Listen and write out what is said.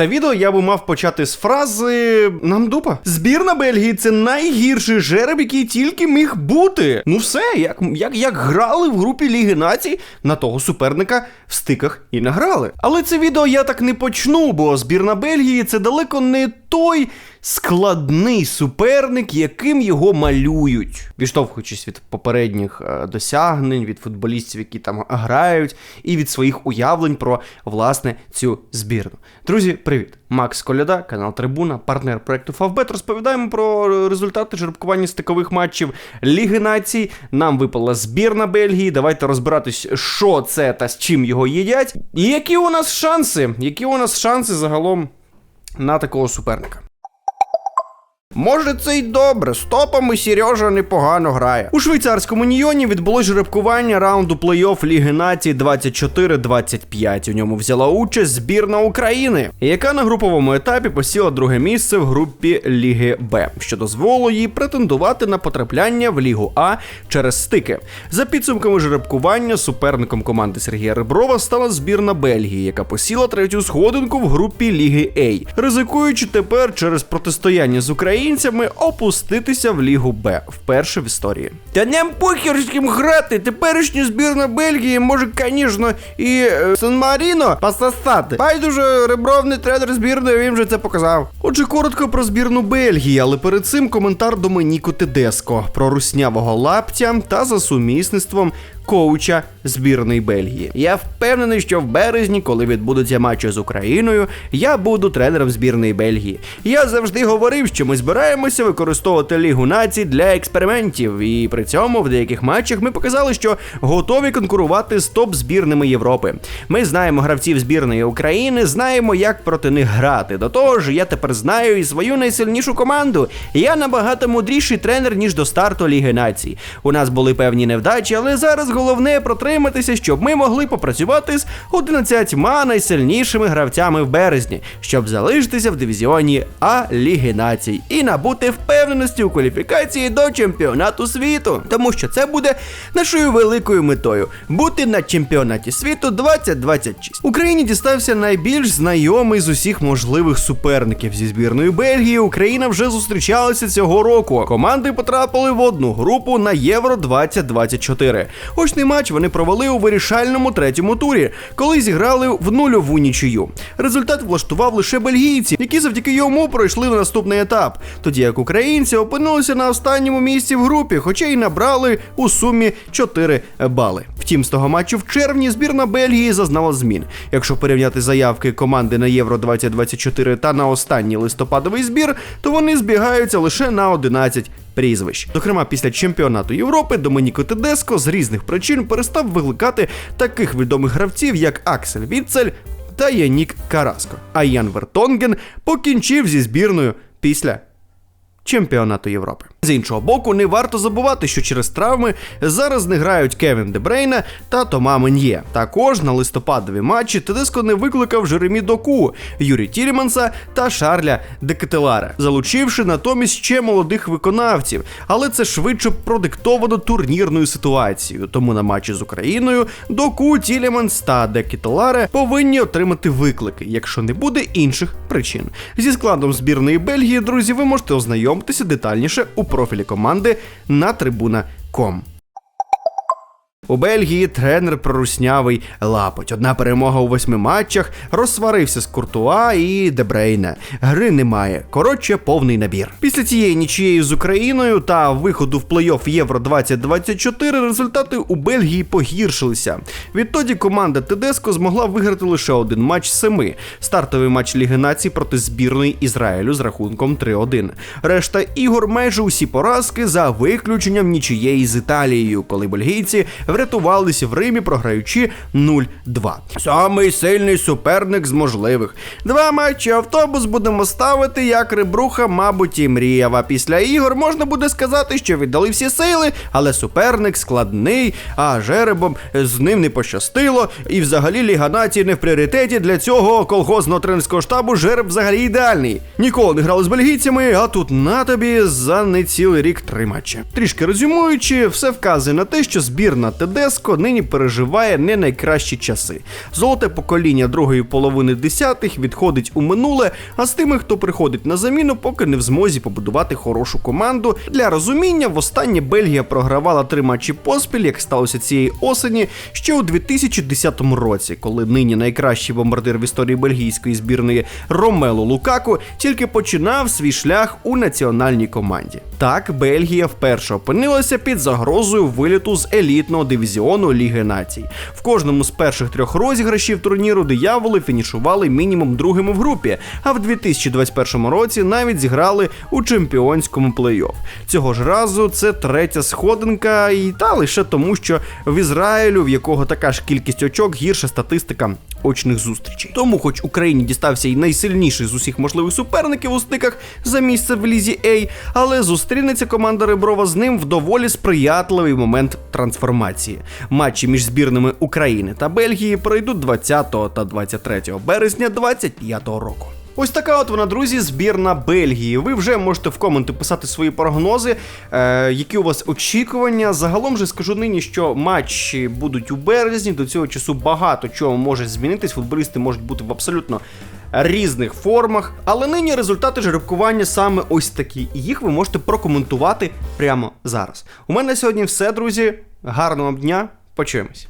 Це відео я би мав почати з фрази нам дупа. Збірна Бельгії це найгірший жереб, який тільки міг бути. Ну все, як, як, як грали в групі Ліги Націй, на того суперника в стиках і награли. Але це відео я так не почну, бо збірна Бельгії це далеко не той складний суперник, яким його малюють, відштовхуючись від попередніх е, досягнень, від футболістів, які там грають, і від своїх уявлень про власне цю збірну. Друзі, привіт! Макс Коляда, канал Трибуна, партнер проекту Фавбет. Розповідаємо про результати жеребкування стикових матчів Ліги Націй. Нам випала збірна Бельгії. Давайте розбиратись, що це та з чим його їдять. І які у нас шанси? Які у нас шанси загалом на такого суперника? Може, це й добре. Стопами Сережа непогано грає. У швейцарському Нійоні відбулось жеребкування раунду плей-офф Ліги Націй 24-25. У ньому взяла участь збірна України, яка на груповому етапі посіла друге місце в групі Ліги Б, що дозволило їй претендувати на потрапляння в Лігу А через стики. За підсумками жеребкування, суперником команди Сергія Реброва стала збірна Бельгії, яка посіла третю сходинку в групі Ліги А, ризикуючи тепер через протистояння з Україною українцями опуститися в Лігу Б вперше в історії. Та ням похер грати. Теперішня збірна Бельгії може, звісно, і е, Сан-Маріно пососати. Байдуже ребровний тренер збірної, він вже це показав. Отже, коротко про збірну Бельгії, але перед цим коментар Доменіко Тедеско про руснявого лаптя та за сумісництвом коуча збірної Бельгії. Я впевнений, що в березні, коли відбудуться матчі з Україною, я буду тренером збірної Бельгії. Я завжди говорив, що ми збираємося використовувати Лігу націй для експериментів, і при цьому в деяких матчах ми показали, що готові конкурувати з топ-збірними Європи. Ми знаємо гравців збірної України, знаємо, як проти них грати. До того ж, я тепер знаю і свою найсильнішу команду. Я набагато мудріший тренер, ніж до старту Ліги націй. У нас були певні невдачі, але зараз головне протриматися, щоб ми могли попрацювати з 11 найсильнішими гравцями в березні, щоб залишитися в дивізіоні А Ліги націй і набути впевненості у кваліфікації до чемпіонату світу, тому що це буде нашою великою метою бути на чемпіонаті світу 2026. Україні дістався найбільш знайомий з усіх можливих суперників зі збірною Бельгії. Україна вже зустрічалася цього року. Команди потрапили в одну групу на Євро 2024. Очний матч вони провели у вирішальному третьому турі, коли зіграли в нульову нічию. Результат влаштував лише бельгійці, які завдяки йому пройшли в наступний етап, тоді як українці опинилися на останньому місці в групі, хоча й набрали у сумі 4 бали. Втім, з того матчу в червні збірна Бельгії зазнала змін. Якщо порівняти заявки команди на Євро 2024 та на останній листопадовий збір, то вони збігаються лише на 11 прізвищ. Зокрема, після чемпіонату Європи Доменіко Тедеско з різних причин перестав викликати таких відомих гравців, як Аксель Віцель та Янік Караско. А Ян Вертонген покінчив зі збірною після чемпіонату Європи. З іншого боку, не варто забувати, що через травми зараз не грають Кевін Дебрейна та Тома Мен'є. Також на листопадові матчі Тедеско не викликав Жеремі Доку, Юрі Тіліманса та Шарля Декетелара, залучивши натомість ще молодих виконавців. Але це швидше продиктовано турнірною ситуацією. Тому на матчі з Україною Доку, Тіліманс та Декетеларе повинні отримати виклики, якщо не буде інших причин. Зі складом збірної Бельгії, друзі, ви можете ознайомитися детальніше у профілі команди на трибуна.com. У Бельгії тренер проруснявий лапоть. Одна перемога у восьми матчах, розсварився з Куртуа і Дебрейне. Гри немає. Коротше, повний набір. Після цієї нічієї з Україною та виходу в плей-офф Євро 2024 результати у Бельгії погіршилися. Відтоді команда Тедеско змогла виграти лише один матч семи. Стартовий матч Ліги націй проти збірної Ізраїлю з рахунком 3-1. Решта ігор майже усі поразки за виключенням нічієї з Італією, коли бельгійці врятувалися в Римі, програючи 0-2. Самий сильний суперник з можливих. Два матчі автобус будемо ставити, як ребруха, мабуть, і мріяв. А після ігор можна буде сказати, що віддали всі сили, але суперник складний, а жеребом з ним не пощастило. І взагалі Ліга націй не в пріоритеті для цього колхозного тренерського штабу жереб взагалі ідеальний. Ніколи не грали з бельгійцями, а тут на тобі за не цілий рік три матчі. Трішки резюмуючи, все вказує на те, що збірна Тедеско нині переживає не найкращі часи. Золоте покоління другої половини десятих відходить у минуле, а з тими, хто приходить на заміну, поки не в змозі побудувати хорошу команду. Для розуміння, востаннє Бельгія програвала три матчі поспіль, як сталося цієї осені, ще у 2010 році, коли нині найкращий бомбардир в історії бельгійської збірної Ромело Лукаку тільки починав свій шлях у національній команді. Так, Бельгія вперше опинилася під загрозою виліту з елітного дивізіону Ліги Націй. В кожному з перших трьох розіграшів турніру дияволи фінішували мінімум другими в групі, а в 2021 році навіть зіграли у чемпіонському плей-офф. Цього ж разу це третя сходинка, і та лише тому, що в Ізраїлю, в якого така ж кількість очок, гірша статистика очних зустрічей. Тому, хоч Україні дістався і найсильніший з усіх можливих суперників у стиках за місце в лізі А, але зустрінеться команда Реброва з ним в доволі сприятливий момент трансформації. Матчі між збірними України та Бельгії пройдуть 20 та 23 березня 2025 року. Ось така от вона, друзі, збірна Бельгії. Ви вже можете в коменти писати свої прогнози, е, які у вас очікування. Загалом же скажу нині, що матчі будуть у березні. До цього часу багато чого може змінитись. Футболісти можуть бути в абсолютно різних формах. Але нині результати жеребкування саме ось такі. І їх ви можете прокоментувати прямо зараз. У мене сьогодні все, друзі. Гарного дня. Почуємось.